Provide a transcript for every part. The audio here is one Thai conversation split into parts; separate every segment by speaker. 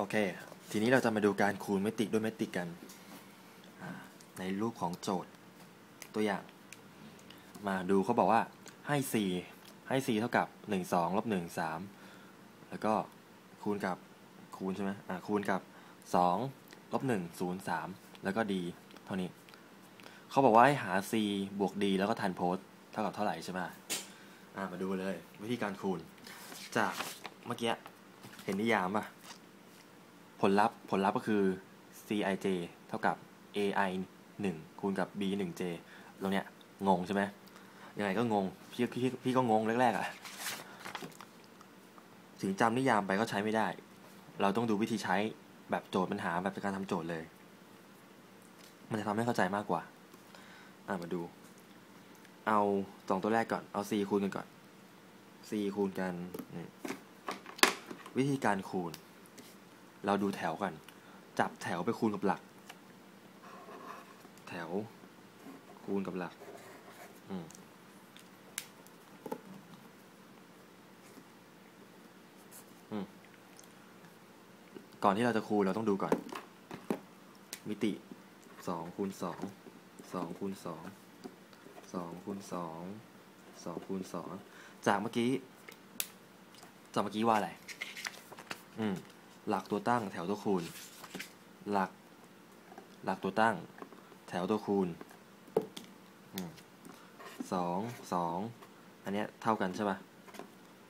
Speaker 1: โอเค ทีนี้เราจะมาดูการคูณเมตริกด้วยเมตริกกัน ในรูปของโจทย์ตัวอย่าง มาดูเขาบอกว่าให้ 4 ให้ 4 เท่ากับ 1 2ลบ1 3 แล้วก็คูณกับคูณใช่ไหมอ่าคูณกับ 2ลบ1 0 3 แล้วก็ d เท่านี้ เขาบอกว่าให้หา c บวก d แล้วก็ทันโพสเท่ากับเท่าไหร่ใช่ไหมอ่ามาดูเลย วิธีการคูณ จากเมื่อกี้เห็นนิยามป่ะ ผลลัพธ์ผลลัพธ์ก็คือ cij เท่ากับ ai 1 คูณกับ b 1 j ตรงเนี้ยงงใช่ไหมยังไงก็งง พี่พี่พี่ก็งงแรกๆอะ่ะ ถึงจำนิยามไปก็ใช้ไม่ได้ เราต้องดูวิธีใช้แบบโจทย์ปัญหาแบบการทำโจทย์เลย มันจะทำให้เข้าใจมากกว่า อ่ามาดู เอาสองตัวแรกก่อน เอา c คูณกันก่อน c คูณกัน วิธีการคูณ เราดูแถวกัน จับแถวไปคูณกับหลัก แถว คูณกับหลัก อืมก่อนที่เราจะคูณเราต้องดูก่อน มิติสองคูณสองสองคูณสองสองคูณสองสองคูณสองจากเมื่อกี้ จากเมื่อกี้ว่าอะไร อืม หลักตัวตั้งแถวตัวคูณ หลัก หลักตัวตั้ง แถวตัวคูณสองสองอันเนี้ยเท่ากันใช่ปะ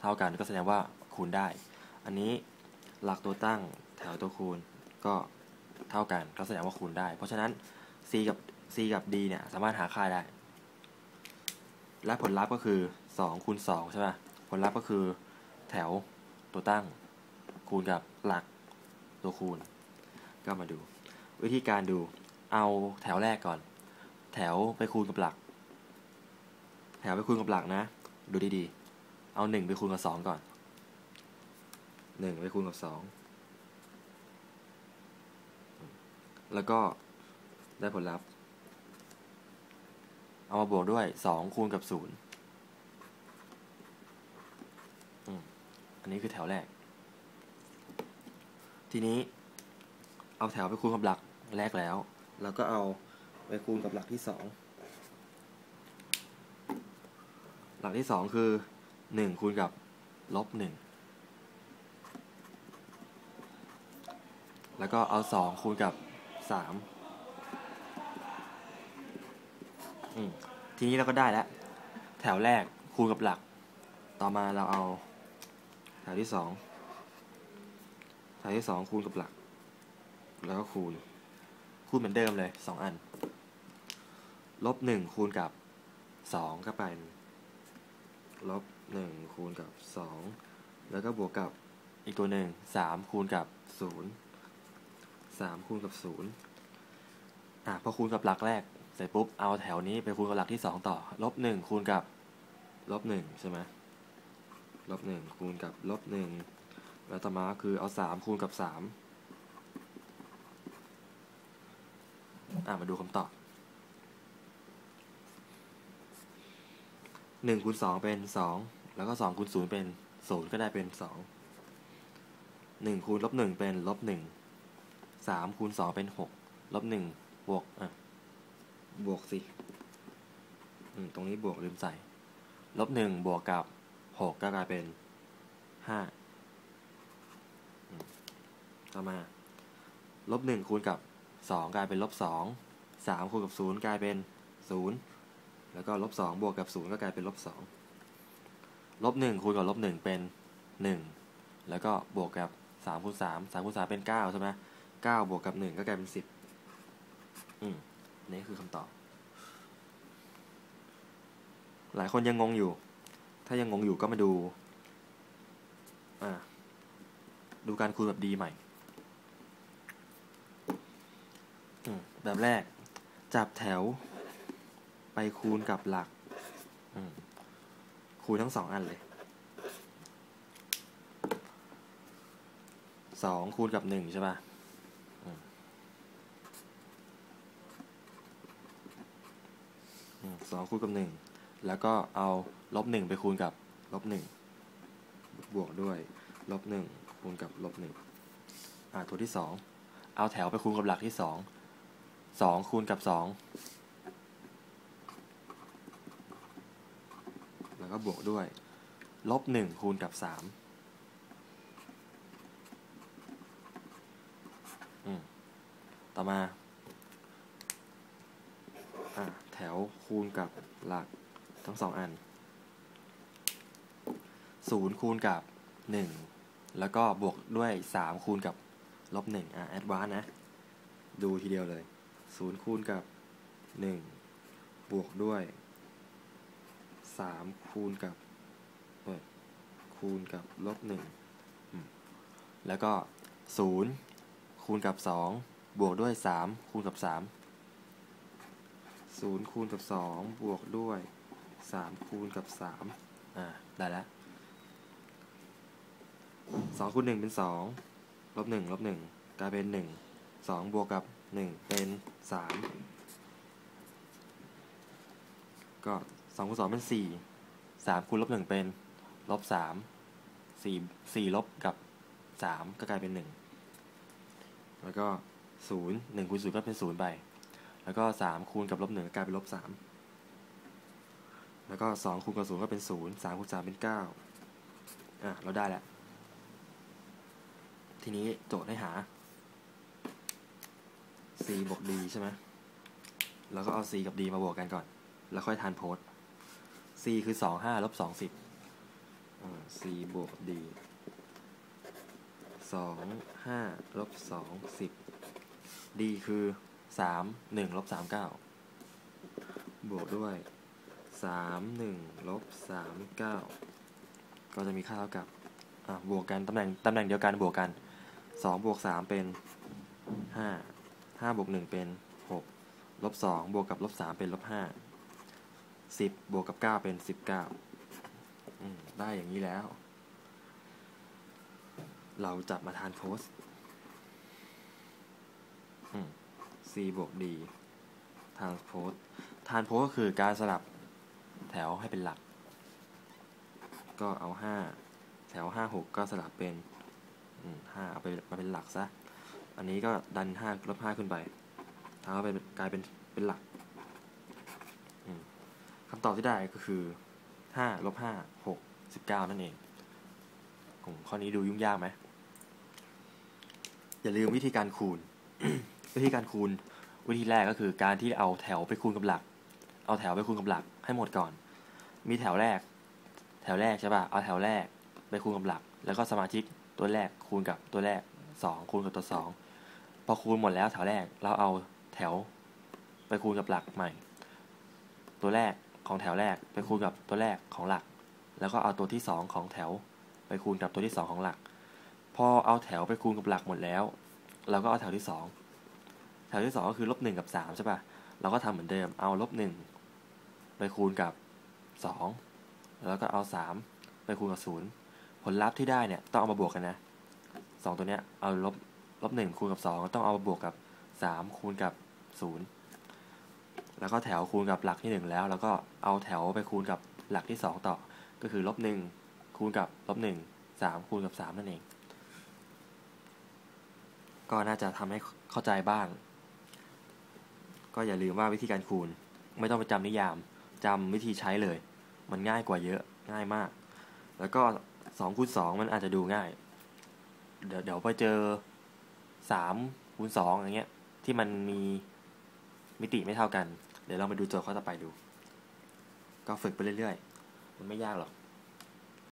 Speaker 1: เท่ากันก็แสดงว่าคูณได้ อันนี้หลักตัวตั้งแถวตัวคูณก็เท่ากันก็แสดงว่าคูณได้ เพราะฉะนั้น c กับ c กับ d เนี่ยสามารถหาค่าได้ และผลลัพธ์ก็คือ2คูณ2ใช่ปะผลลัพธ์ก็คือแถวตัวตั้ง คูณกับหลักตัวคูณ ก็มาดู วิธีการดูเอาแถวแรกก่อน แถวไปคูณกับหลัก แถวไปคูณกับหลักนะ ดูดีๆ เอาหนึ่งไปคูณกับสองก่อนหนึ่งไปคูณกับสองแล้วก็ได้ผลลัพธ์ เอามาบวกด้วยสองคูณกับศูนย์อันนี้คือแถวแรก ทีนี้เอาแถวไปคูณกับหลักแรกแล้วแล้วก็เอาไปคูณกับหลักที่สองหลักที่สองคือหนึ่งคูณกับลบหนึ่งแล้วก็เอาสองคูณกับสามทีนี้เราก็ได้แล้ว แถวแรกคูณกับหลัก ต่อมาเราเอาแถวที่สอง แถวที่สองคูณกับหลัก แล้วก็คูณ คูณเหมือนเดิมเลยสองอัน ลบหนึ่งคูณกับสองก็เป็นลบหนึ่งคูณกับสองแล้วก็บวกกับอีกตัวหนึ่งสามคูณกับศูนย์สามคูณกับศูนย์อะพอคูณกับหลักแรกเสร็จปุ๊บเอาแถวนี้ไปคูณกับหลักที่สองต่อลบหนึ่งคูณกับลบหนึ่งใช่ไหมลบหนึ่งคูณกับลบหนึ่ง แล้วต่อมาคือเอาสามคูณกับสามอะมาดูคำตอบหนึ่งคูณสองเป็นสองแล้วก็สองคูณศูนย์เป็นศูนย์ก็ได้เป็นสองหนึ่งคูณลบหนึ่งเป็นลบหนึ่งสามคูณสองเป็นหกลบหนึ่งบวกอะบวกสิตรงนี้บวกลืมใส่ลบหนึ่งบวกกับหกก็กลายเป็นห้า ต่อมาลบหนึ่งคูณกับสองกลายเป็นลบสองสามคูณกับศูนย์กลายเป็นศูนย์แล้วก็ลบสองบวกกับศูนย์ก็กลายเป็นลบสองลบหนึ่งคูณกับลบหนึ่งเป็นหนึ่งแล้วก็บวกกับสามคูณสามสามคูณสามเป็นเก้าใช่ไหมเก้าบวกกับหนึ่งก็กลายเป็นสิบอืมนี่คือคำตอบ หลายคนยังงงอยู่ ถ้ายังงงอยู่ก็มาดู อ่า ดูการคูณแบบดีใหม่ แบบแรก จับแถว ไปคูณกับหลักคูณทั้งสองอันเลยสองคูณกับหนึ่งใช่ป่ะสองคูณกับหนึ่งแล้วก็เอาลบหนึ่งไปคูณกับลบหนึ่งบวกด้วยลบหนึ่งคูณกับลบหนึ่งอ่าตัวที่สองเอาแถวไปคูณกับหลักที่สอง สองคูณกับสองแล้วก็บวกด้วย ลบหนึ่งคูณกับสามต่อมาอ่าแถวคูณกับหลักทั้งสองอันศูนย์คูณกับหนึ่งแล้วก็บวกด้วยสามคูณกับลบหนึ่งอะแอดวานนะ ดูทีเดียวเลย ศูนย์คูณกับหนึ่งบวกด้วยสามคูณกับคูณกับลบหนึ่งแล้วก็ศูนย์คูณกับสองบวกด้วยสามคูณกับสามศูนย์คูณกับสองบวกด้วยสามคูณกับสามอ่า ได้แล้วสองคูณหนึ่งเป็นสองลบหนึ่งลบหนึ่งกลายเป็นห นึ่งสองบวกกับหนึ่งเป็นสามก็สองคูณสองเป็นสี่สามคูณลบหนึ่งเป็นลบสามสี่สี่ลบกับสามก็กลายเป็นหนึ่งแล้วก็ศูนย์หนึ่งคูณศูนย์ก็เป็นศูนย์ไป แล้วก็สามคูณกับลบหนึ่งก็กลายเป็นลบสามแล้วก็สองคูณกับศูนย์ก็เป็นศูนย์สามคูณสามเป็นเก้าอะ เราได้แล้ว ทีนี้โจทย์ให้หา c บวก d ใช่ไหมแล้วก็เอา c กับ d มาบวกกันก่อน แล้วค่อยทานโพส c คือสองห้าลบสองสิบ c บวก d สองห้าลบสองสิบ d คือสามหนึ่งลบสามเก้าบวกด้วยสามหนึ่งลบสามเก้าก็จะมีค่าเท่ากับ บวกกันตำแหน่งตำแหน่งเดียวกันบวกกันสองบวกสามเป็นห้า ห้าบวกหนึ่งเป็นหกลบสองบวกกับลบสามเป็นลบห้าสิบบวกกับเก้าเป็นสิบเก้าได้อย่างนี้แล้ว เราจะมาทานโพส c บวก d ทานโพสทานโพสก็คือการสลับแถวให้เป็นหลัก ก็เอาห้าแถวห้าหกก็สลับเป็นห้าเอาไปมาเป็นหลักซะ อันนี้ก็ดันห้าลบห้าขึ้นไปทำให้เป็นกลายเป็นเป็นหลักคำตอบที่ได้ก็คือห้าลบห้าหกสิบเก้านั่นเองข้อนี้ดูยุ่งยากไหม อย่าลืมวิธีการคูณ วิธีการคูณวิธีแรกก็คือการที่เอาแถวไปคูณกับหลัก เอาแถวไปคูณกับหลักให้หมดก่อน มีแถวแรก แถวแรกใช่ป่ะ เอาแถวแรกไปคูณกับหลัก แล้วก็สมาชิกตัวแรกคูณกับตัวแรกสองคูณกับตัวสอง พอคูณหมดแล้วแถวแรกเราเอาแถวไปคูณกับหลักใหม่ ตัวแรกของแถวแรกไปคูณกับตัวแรกของหลัก แล้วก็เอาตัวที่สองของแถว ไปคูณกับตัวที่สองของหลัก พอเอาแถวไปคูณกับหลักหมดแล้ว เราก็เอาแถวที่สองแถวที่สองก็คือลบหนึ่งกับสามใช่ปะ่ะเราก็ทำเหมือนเดิมเอาลบหนึ่งไปคูณกับสองแล้วก็เอาสามไปคูณกับศูนย์ผลลัพธ์ที่ได้เนี่ยต้องเอามาบวกกันนะสองตัวเนี้ยเอาลบ ลบหนึ่งคูณกับสองต้องเอาบวกกับสามคูณกับศูนย์แล้วก็แถวคูณกับหลักที่หนึ่งแล้ว แล้วก็เอาแถวไปคูณกับหลักที่สองต่อ ก็คือลบหนึ่งคูณกับลบหนึ่งสามคูณกับสามนั่นเอง ก็น่าจะทำให้เข้าใจบ้าง ก็อย่าลืมว่าวิธีการคูณ ไม่ต้องไปจำนิยามจำวิธีใช้เลย มันง่ายกว่าเยอะง่ายมาก แล้วก็สองคูณสองมันอาจจะดูง่าย เดี๋ยวเดี๋ยวไปเจอ สามคูณสองอย่างเงี้ย ที่มันมีมิติไม่เท่ากัน เดี๋ยวเรามาดูโจทย์ข้อต่อไปดู ก็ฝึกไปเรื่อยๆ มันไม่ยากหรอก